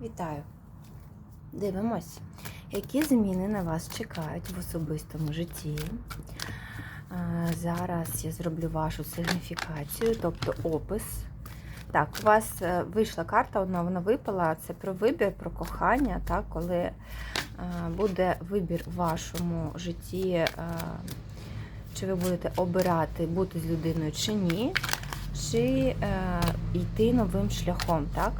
Вітаю! Дивимось, які зміни на вас чекають в особистому житті. Зараз я зроблю вашу сигніфікацію, тобто опис. Так, у вас е, вийшла карта, одна вона випала. Це про вибір, про кохання, так, коли е, буде вибір в вашому житті, е, чи ви будете обирати бути з людиною чи ні, чи йти новим шляхом, так?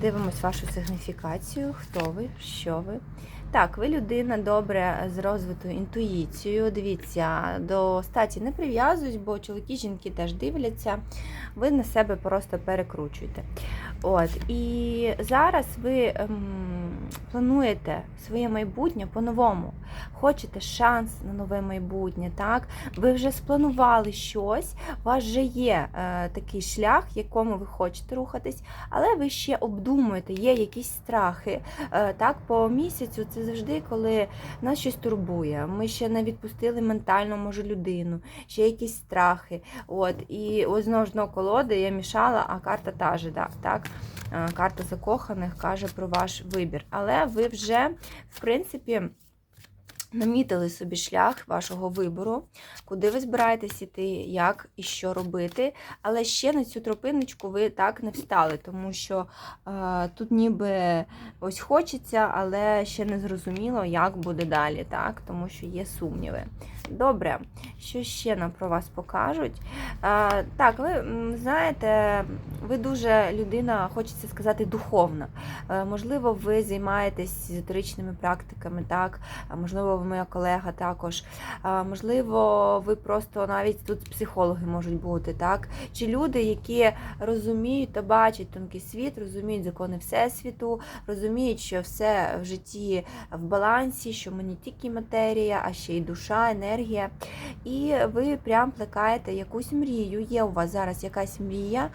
Дивимось вашу сигніфікацію, хто ви, що ви. Так, ви людина добре з розвитою інтуїцією. Дивіться, до статі не прив'язуюсь, бо чоловіки, жінки теж дивляться. Ви на себе просто перекручуєте. От, і зараз ви ем, плануєте своє майбутнє по-новому. Хочете шанс на нове майбутнє, так? Ви вже спланували щось, у вас вже є е, такий шлях, якому ви хочете рухатись, але ви ще обдумуєте, є якісь страхи. Е, так, по місяцю це завжди, коли нас щось турбує. Ми ще не відпустили ментально, може, людину, ще якісь страхи. От, і ось знову ж дно колоди я мішала, а карта та же, так. Е, Карта закоханих каже про ваш вибір. Але ви вже, в принципі, намітили собі шлях вашого вибору, куди ви збираєтесь іти, як і що робити. Але ще на цю тропиночку ви так не встали, тому що е, тут ніби ось хочеться, але ще не зрозуміло, як буде далі, так? тому що є сумніви. Добре, що ще нам про вас покажуть? Е, так, ви знаєте, ви дуже людина, хочеться сказати, духовна. Е, можливо, ви займаєтесь езотеричними практиками, так, можливо, моя колега також. Можливо, ви просто навіть тут психологи можуть бути, так? Чи люди, які розуміють та бачать тонкий світ, розуміють закони Всесвіту, розуміють, що все в житті в балансі, що ми не тільки матерія, а ще й душа, енергія. І ви прям плекаєте якусь мрію. Є у вас зараз якась мрія,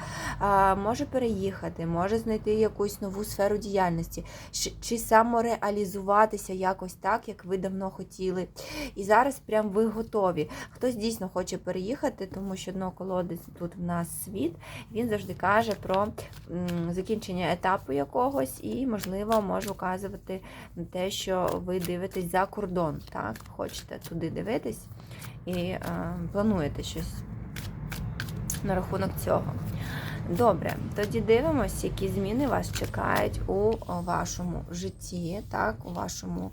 може переїхати, може знайти якусь нову сферу діяльності, чи- самореалізуватися якось так, як ви давно хотіли. І зараз прям ви готові. Хтось дійсно хоче переїхати, тому що дно колоди тут в нас світ. Він завжди каже про закінчення етапу якогось і, можливо, може указувати на те, що ви дивитесь за кордон. Так, хочете туди дивитись і е, плануєте щось на рахунок цього. Добре, тоді дивимося, які зміни вас чекають у вашому житті, так, у вашому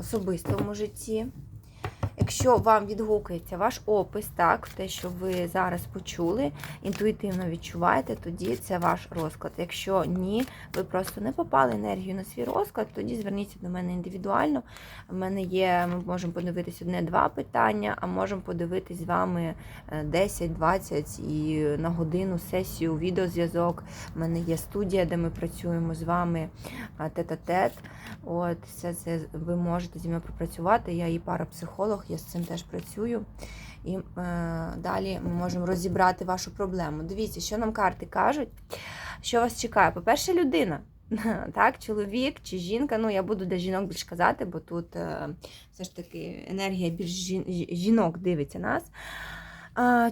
особистому житті. Якщо вам відгукується ваш опис, так, те, що ви зараз почули, інтуїтивно відчуваєте, тоді це ваш розклад. Якщо ні, ви просто не попали енергію на свій розклад, тоді зверніться до мене індивідуально. У мене є, ми можемо подивитись одне-два питання, а можемо подивитись з вами е, 10-20 і на годину сесію, відеозв'язок. У мене є студія, де ми працюємо з вами тет-а-тет. От, все це ви можете зі мною пропрацювати. Я і парапсихолог, я з цим теж працюю. І е, далі ми можемо розібрати вашу проблему. Дивіться, що нам карти кажуть, що вас чекає. По-перше, людина. Так, чоловік чи жінка. Ну, я буду для жінок більш казати, бо тут е, все ж таки енергія більш жін- жінок дивиться нас.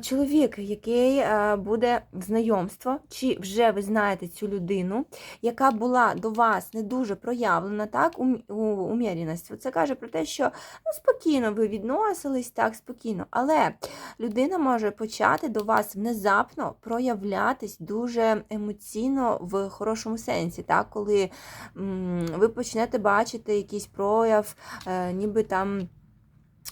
Чоловік, який е, буде знайомство, чи вже ви знаєте цю людину, яка була до вас не дуже проявлена, так, уміряність. Це каже про те, що ну, спокійно ви відносились, так, спокійно. Але людина може почати до вас внезапно проявлятись дуже емоційно в хорошому сенсі, так, коли м, ви почнете бачити якийсь прояв, е, ніби там.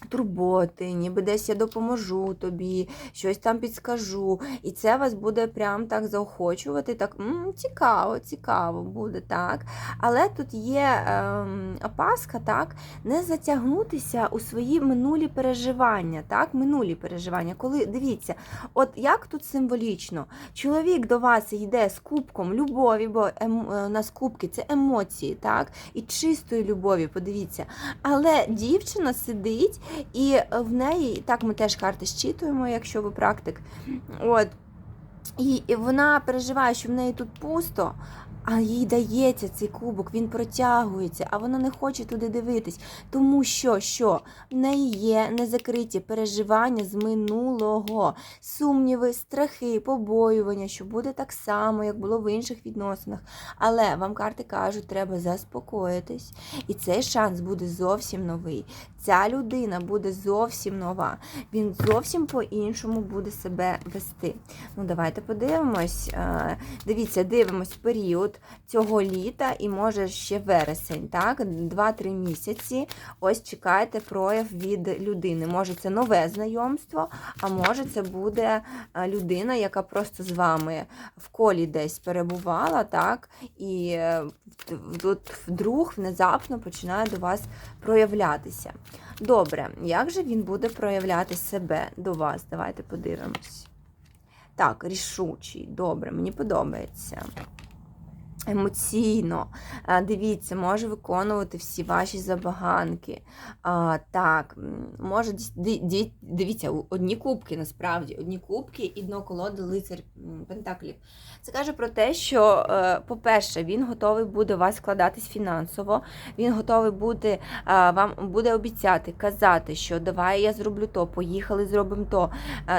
Турботи, ніби десь я допоможу тобі, щось там підскажу. І це вас буде прям так заохочувати. Так м, цікаво, цікаво буде так. Але тут є ем, опаска, так, не затягнутися у свої минулі переживання. так, Минулі переживання. Коли дивіться, от як тут символічно, чоловік до вас йде з кубком любові, бо ем, е, у нас кубки це емоції, так, і чистої любові, подивіться. Але дівчина сидить, і в неї, так ми теж карти щитуємо, якщо ви практик. От. І вона переживає, що в неї тут пусто, а їй дається цей кубок, він протягується, а вона не хоче туди дивитись. Тому що що в неї є незакриті переживання з минулого, сумніви, страхи, побоювання, що буде так само, як було в інших відносинах. Але вам карти кажуть, треба заспокоїтись, і цей шанс буде зовсім новий. Ця людина буде зовсім нова. Він зовсім по-іншому буде себе вести. Ну, давайте подивимось. Е, Дивіться, дивимось період цього літа і може ще вересень, так? 2-3 місяці. Ось чекайте прояв від людини. Може, це нове знайомство, а може, це буде е, людина, яка просто з вами в колі десь перебувала, так? І е, тут вдруг внезапно починає до вас проявлятися. Добре, як же він буде проявляти себе до вас? Давайте подивимось. Так, рішучий, добре, мені подобається. Емоційно, дивіться, може виконувати всі ваші забаганки. А, так, може, дивіться, одні кубки насправді, одні кубки і дно колоди лицар Пентаклів. Це каже про те, що, е, по-перше, він готовий буде вас вкладатись фінансово, він готовий буде вам буде обіцяти, казати, що давай я зроблю то, поїхали, зробимо то.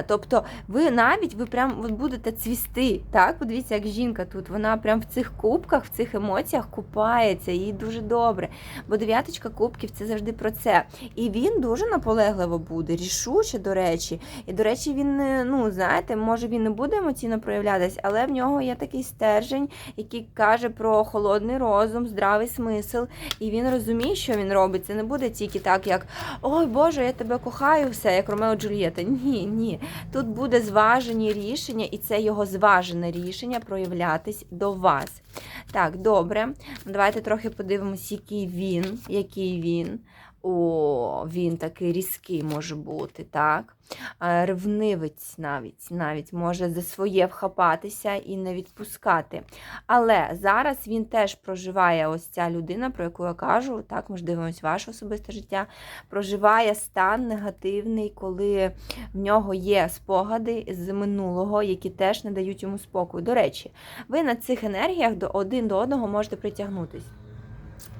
Тобто, ви навіть ви прям будете цвісти. Так, подивіться, як жінка тут, вона прям в цих кубках, в цих емоціях купається, їй дуже добре. Бо дев'яточка кубків це завжди про це. І він дуже наполегливо буде, рішуче, до речі. І, до речі, він, не, ну, знаєте, може він не буде емоційно проявлятись, але в нього є такий стержень, який каже про холодний розум, здравий смисл. І він розуміє, що він робить. Це не буде тільки так, як Ой Боже, я тебе кохаю, все, як Ромео Джульєта. Ні, ні. Тут буде зважені рішення, і це його зважене рішення проявлятись до вас. Так, добре. Давайте трохи подивимось, який він, який він. О, він такий різкий може бути, так? Ревнивець навіть, навіть може за своє вхапатися і не відпускати. Але зараз він теж проживає ось ця людина, про яку я кажу, так, ми ж дивимося ваше особисте життя, проживає стан негативний, коли в нього є спогади з минулого, які теж не дають йому спокою. До речі, ви на цих енергіях один до одного можете притягнутись.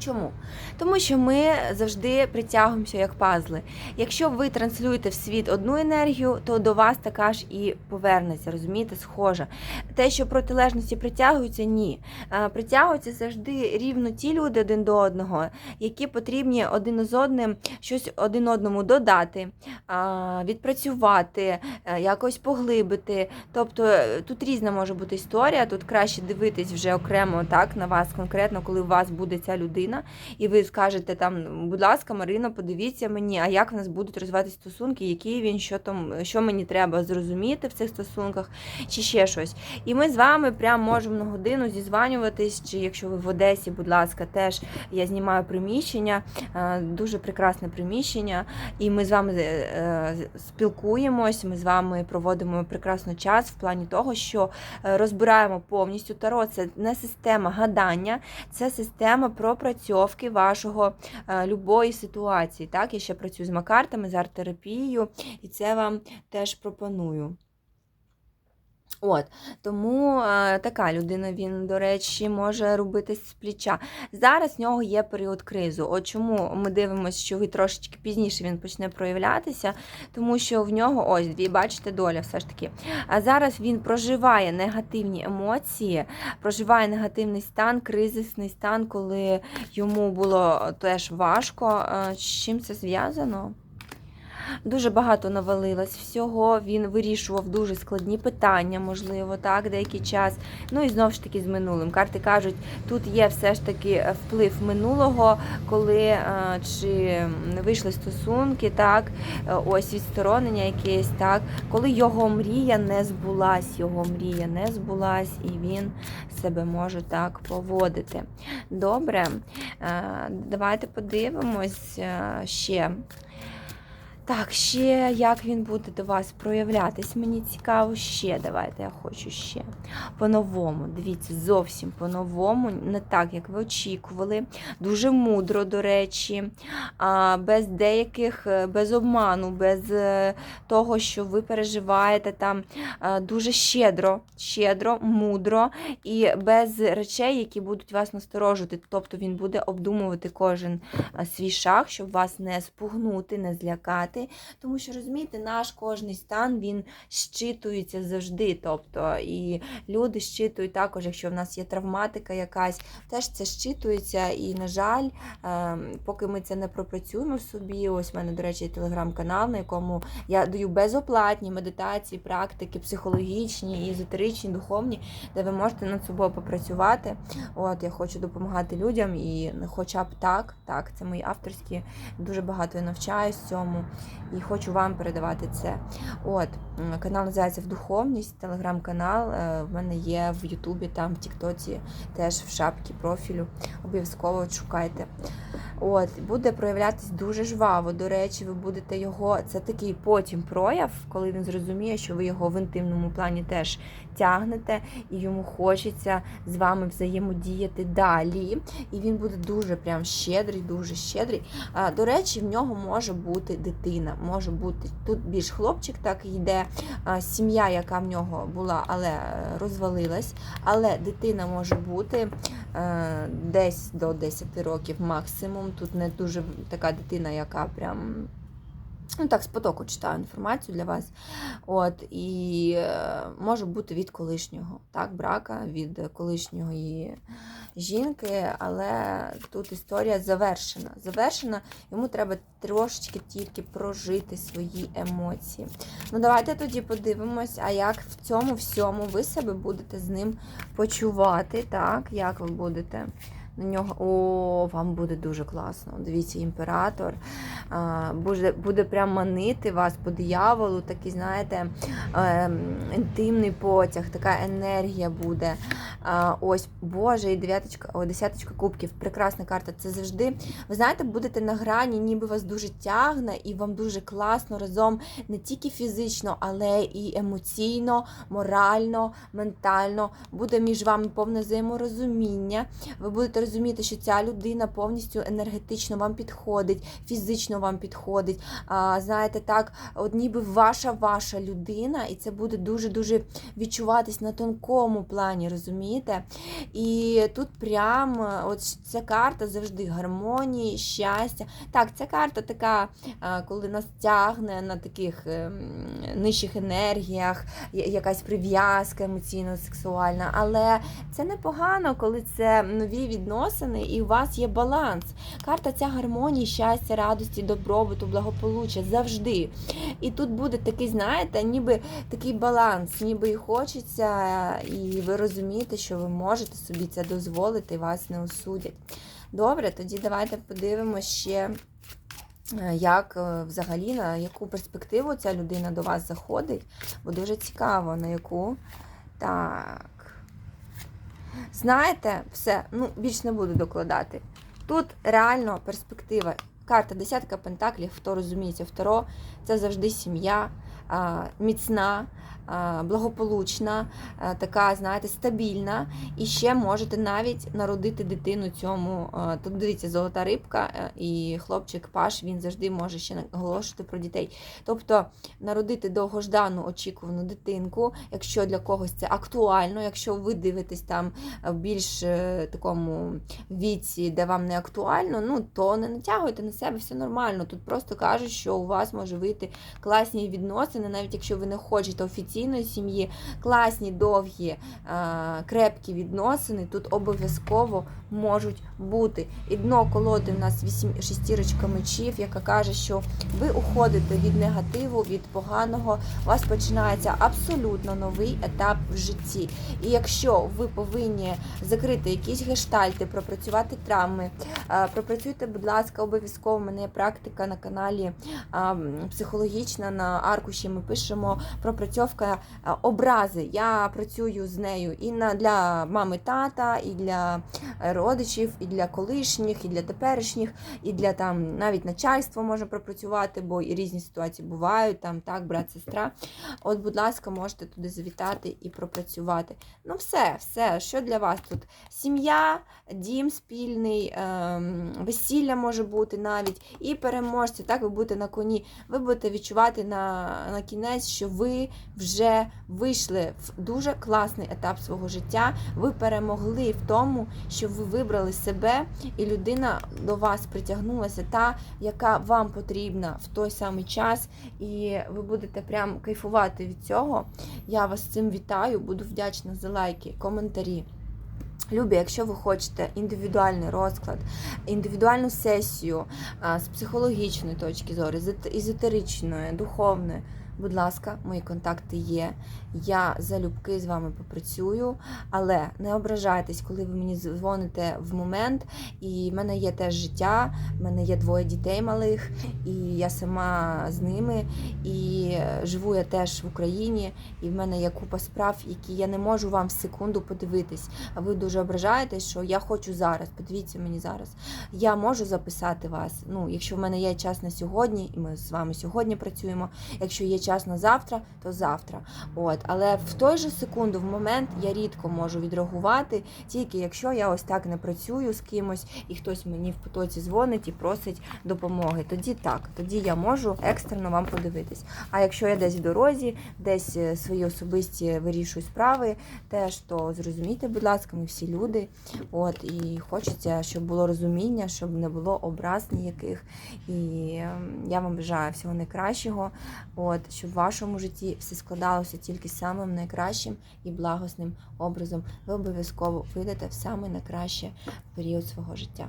Чому? Тому що ми завжди притягуємося як пазли. Якщо ви транслюєте в світ одну енергію, то до вас така ж і повернеться, розумієте, схожа. Те, що протилежності притягуються, ні. Е, Притягуються завжди рівно ті люди один до одного, які потрібні один з одним щось один одному додати, відпрацювати, е, якось поглибити. Тобто е, тут різна може бути історія, тут краще дивитись вже окремо так на вас конкретно, коли у вас буде ця людина, і ви скажете там, будь ласка, Марино, подивіться мені, а як в нас будуть розвиватися стосунки, який він, що там, що мені треба зрозуміти в цих стосунках, чи ще щось. І ми з вами прям можемо на годину зізванюватись, чи якщо ви в Одесі, будь ласка, теж я знімаю приміщення, е, дуже прекрасне приміщення, і ми з вами е, спілкуємось, ми з вами проводимо прекрасно час в плані того, що е, розбираємо повністю таро. Це не система гадання, це система пропрацьовки вашого е, любої ситуації. Так, я ще працюю з макартами, з арт-терапією, і це вам теж пропоную. От, тому е, така людина, він, до речі, може робити з плеча. Зараз в нього є період кризу. От чому ми дивимося, що ви трошечки пізніше він почне проявлятися, тому що в нього ось дві, бачите, доля все ж таки. А зараз він проживає негативні емоції, проживає негативний стан, кризисний стан, коли йому було теж важко. Е, З чим це зв'язано? Дуже багато навалилось всього. Він вирішував дуже складні питання, можливо, так, деякий час. Ну і знову ж таки з минулим. Карти кажуть, тут є все ж таки вплив минулого, коли е, чи вийшли стосунки, так, е, ось відсторонення якесь, так, коли його мрія не збулась, його мрія не збулась, і він себе може так поводити. Добре, е, давайте подивимось е, ще. Так, ще як він буде до вас проявлятись, мені цікаво ще. Давайте я хочу ще. По-новому. Дивіться, зовсім по-новому, не так, як ви очікували. Дуже мудро, до речі, без деяких, е, без обману, без е, того, що ви переживаєте там дуже щедро, щедро, мудро і без речей, які будуть вас насторожити. Тобто він буде обдумувати кожен е, свій шаг, щоб вас не спугнути, не злякати. Тому що розумієте, наш кожний стан він щитується завжди. Тобто, і люди щитують також, якщо в нас є травматика якась, теж це щитується. І, на жаль, е, поки ми це не пропрацюємо в собі, ось в мене, до речі, телеграм-канал, на якому я даю безоплатні медитації, практики, психологічні, езотеричні, духовні, де ви можете над собою попрацювати. От я хочу допомагати людям, і хоча б так, так, це мої авторські, дуже багато я навчаюсь цьому і хочу вам передавати це. От, канал називається В Духовність, телеграм-канал. е, В мене є в Ютубі, там в Тіктоці, теж в шапці профілю. Обов'язково шукайте. От, буде проявлятись дуже жваво. До речі, ви будете його. Це такий потім прояв, коли він зрозуміє, що ви його в інтимному плані теж тягнете, і йому хочеться з вами взаємодіяти далі. І він буде дуже прям щедрий, дуже щедрий. А, До речі, в нього може бути дитина. Може бути тут більш хлопчик, так йде а, сім'я, яка в нього була, але е, розвалилась. Але дитина може бути е, десь до 10 років максимум. Тут не дуже така дитина, яка прям. Ну, так, з потоку читаю інформацію для вас. От, і е, може бути від колишнього, так, брака, від колишньої жінки, але тут історія завершена. Завершена, йому треба трошечки тільки прожити свої емоції. Ну, давайте тоді подивимось, а як в цьому всьому ви себе будете з ним почувати, так, як ви будете. На нього, о, вам буде дуже класно. Дивіться, імператор буде, буде прям манити вас по дияволу, такий, знаєте, е, інтимний потяг, така енергія буде. Ось, Боже, і дев'яточка, о, десяточка кубків, прекрасна карта. Це завжди, ви знаєте, будете на грані, ніби вас дуже тягне, і вам дуже класно разом не тільки фізично, але і емоційно, морально, ментально. Буде між вами повне взаєморозуміння. Ви будете розуміти, що ця людина повністю енергетично вам підходить, фізично вам підходить. А, знаєте, так, от ніби ваша ваша людина, і це буде дуже-дуже відчуватись на тонкому плані, розумієте? І тут прям е, от ця карта завжди гармонії, щастя. Так, ця карта така, коли нас тягне на таких ем, нижчих енергіях, якась прив'язка емоційно-сексуальна, але це непогано, коли це нові відносини і у вас є баланс. Карта ця гармонії, щастя, радості, добробуту, благополуччя завжди. І тут буде такий, знаєте, ніби такий баланс, ніби і хочеться, і ви розумієте, що ви можете собі це дозволити, і вас не осудять. Добре, тоді давайте подивимося ще. е, Як е, взагалі на яку перспективу ця людина до вас заходить? Бо дуже цікаво, на яку. Так. Знаєте, все, ну, більш не буду докладати. Тут реально перспектива. Карта десятка пентаклів, хто розуміється, второ, це завжди сім'я міцна, благополучна, така, знаєте, стабільна. І ще можете навіть народити дитину цьому. а, Тут дивіться, золота рибка е, і хлопчик Паш, він завжди може ще наголошувати про дітей. Тобто народити довгождану очікувану дитинку, якщо для когось це актуально, якщо ви дивитесь там в більш е, такому віці, де вам не актуально, ну то не натягуйте на себе, все нормально. Тут просто кажуть, що у вас може вийти класні відносини, навіть якщо ви не хочете офіційної сім'ї, класні, довгі, е, крепкі відносини тут обов'язково можуть бути. І дно колоди в нас вісім шестірочка мечів, яка каже, що ви уходите від негативу, від поганого. У вас починається абсолютно новий етап в житті. І якщо ви повинні закрити якісь гештальти, пропрацювати травми, е, пропрацюйте, будь ласка, обов'язково. У мене є практика на каналі психологічна на аркуші. Ми пишемо пропрацьовка е, образи. Я працюю з нею і на для мами тата, і для е, родичів, і для колишніх, і для теперішніх, і для там навіть начальства можна пропрацювати, бо і різні ситуації бувають, там так, брат, сестра. От, будь ласка, можете туди завітати і пропрацювати. Ну, все, все, що для вас тут? Сім'я, дім спільний, ем, весілля може бути навіть, і переможці. Так, ви будете на коні. Ви будете відчувати на, на кінець, що ви вже вийшли в дуже класний етап свого життя. Ви перемогли в тому, що ви вибрали себе, і людина до вас притягнулася, та, яка вам потрібна в той самий час, і ви будете прям кайфувати від цього. Я вас цим вітаю, буду вдячна за лайки, коментарі. Любі, якщо ви хочете індивідуальний розклад, індивідуальну сесію з психологічної точки зору, з езотеричної, духовної, будь ласка, мої контакти є. Я залюбки з вами попрацюю, але не ображайтесь, коли ви мені дзвоните в момент. І в мене є теж життя, в мене є двоє дітей малих, і я сама з ними. І е, живу я теж в Україні, і в мене є купа справ, які я не можу вам в секунду подивитись. А ви дуже ображаєтесь, що я хочу зараз. Подивіться мені зараз. Я можу записати вас. Ну, якщо в мене є час на сьогодні, і ми з вами сьогодні працюємо. Якщо є час на завтра, то завтра. От, але в той же секунду, в момент я рідко можу відреагувати, тільки якщо я ось так не працюю з кимось, і хтось мені в потоці дзвонить і просить допомоги. Тоді так, тоді я можу екстрено вам подивитись. А якщо я десь в дорозі, десь е, свої особисті вирішую справи, теж то зрозумійте, будь ласка, ми всі люди. От і хочеться, щоб було розуміння, щоб не було образ ніяких. І ем, я вам бажаю всього найкращого. От щоб в вашому житті все складалося тільки самим найкращим і благосним образом. Ви обов'язково вийдете в самий найкращий період свого життя.